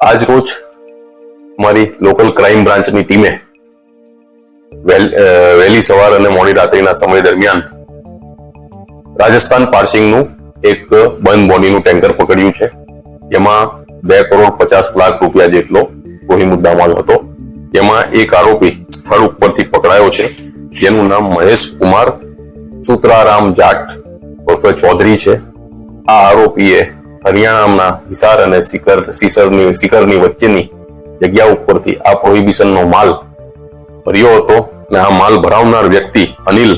આજ રોજ મારી લોકલ ક્રાઇમ બ્રાન્ચની ટીમે વહેલ- સવાર અને મોડી રાત્રિના સમય દરમિયાન રાજસ્થાન પાર્સિંગનું એક બંધ બોડીનું ટેન્કર પકડ્યું છે. જેમાં બે કરોડ પચાસ લાખ રૂપિયા જેટલો કોહી મુદ્દામાલ હતો. જેમાં એક આરોપી સ્થળ ઉપરથી પકડાયો છે. જેનું નામ મહેશ કુમાર સુતરારામ જાટ ઉર્ફે ચૌધરી છે. આ આરોપીએ હરિયાણાના હિસાર અને સિકર સિસરની સિકરની વચ્ચેની જગ્યા ઉપરથી આ પ્રોહિબિશનનો માલ ભર્યો હતો અને આ માલ ભરાવનાર વ્યક્તિ અનિલ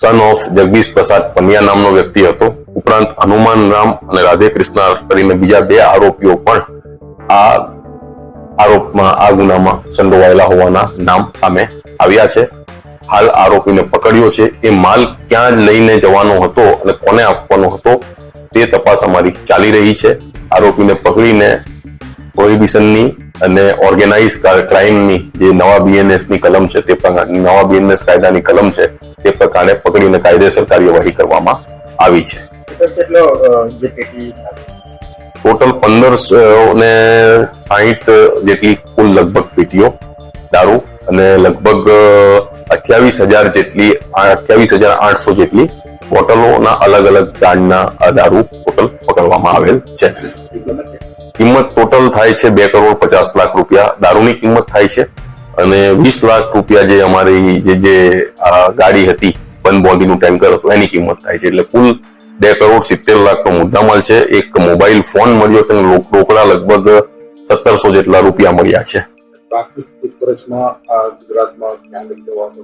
સન ઓફ જગદીશ પ્રસાદ પનિયા નામનો વ્યક્તિ હતો. ઉપરાંત હનુમાન રામ અને રાધે કૃષ્ણ કરીને બીજા બે આરોપીઓ પણ આ આરોપમાં, આ ગુનામાં સંડોવાયેલા હોવાના નામ સામે આવ્યા છે. હાલ આરોપીને પકડ્યો છે. એ માલ ક્યાં જ લઈને જવાનો હતો અને કોને આપવાનો હતો? તે તપાસ અમારી ચાલી રહી છે. આરોપીને પકડીને પ્રોહિબિશનની અને ઓર્ગેનાઇઝ ક્રાઇમની જે નવા બીએનએસની કલમ છે તે નવા બીએનએસ કાયદાની કલમ છે તે પ્રકારે પકડીને કાયદેસર કાર્યવાહી કરવામાં આવી છે. ટોટલ પંદરસો ને સાહીઠ જેટલી કુલ લગભગ પેટીઓ દારૂ અને લગભગ અઠ્યાવીસ હજાર જેટલી અઠ્યાવીસ હજાર આઠસો જેટલી બોટલોના અલગ અલગ બ્રાન્ડના દારૂ ટોટલ પકડવામાં આવેલ છે. કિંમત ટોટલ થાય છે બે કરોડ પચાસ લાખ રૂપિયા. દારૂની કિંમત થાય છે અને વીસ લાખ રૂપિયા જે અમારી જે જે ગાડી હતી બંધ બોંધીનું ટેન્કર હતું, એની કિંમત થાય છે. એટલે કુલ બે કરોડ સિત્તેર લાખનો મુદ્દામાલ છે. એક મોબાઈલ ફોન મળ્યો છે અને રોકડા લગભગ સત્તરસો જેટલા રૂપિયા મળ્યા છે. પ્રાથમિક પૂછપરછમાં ગુજરાતમાં ક્યાં જવાનો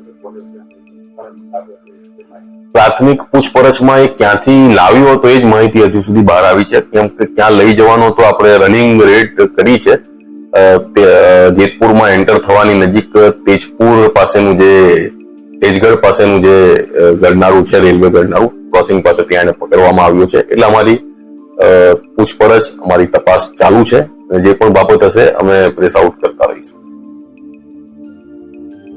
પ્રાથમિક પૂછપરછમાં એ ક્યાંથી લાવ્યો હતો એ જ માહિતી હજુ સુધી બહાર આવી છે. કેમ કે ક્યાં લઈ જવાનો તો આપણે રનિંગ રેડ કરી છે. જેતપુરમાં એન્ટર થવાની નજીક તેજપુર પાસેનું જે, તેજગઢ પાસેનું જે ગરનારું છે, રેલવે ગરનારું ક્રોસિંગ પાસે ત્યાં એને પકડવામાં આવ્યો છે. એટલે અમારી પૂછપરછ, અમારી તપાસ ચાલુ છે. જે પણ બાબત હશે, અમે પ્રેસ આઉટ કરતા રહીશું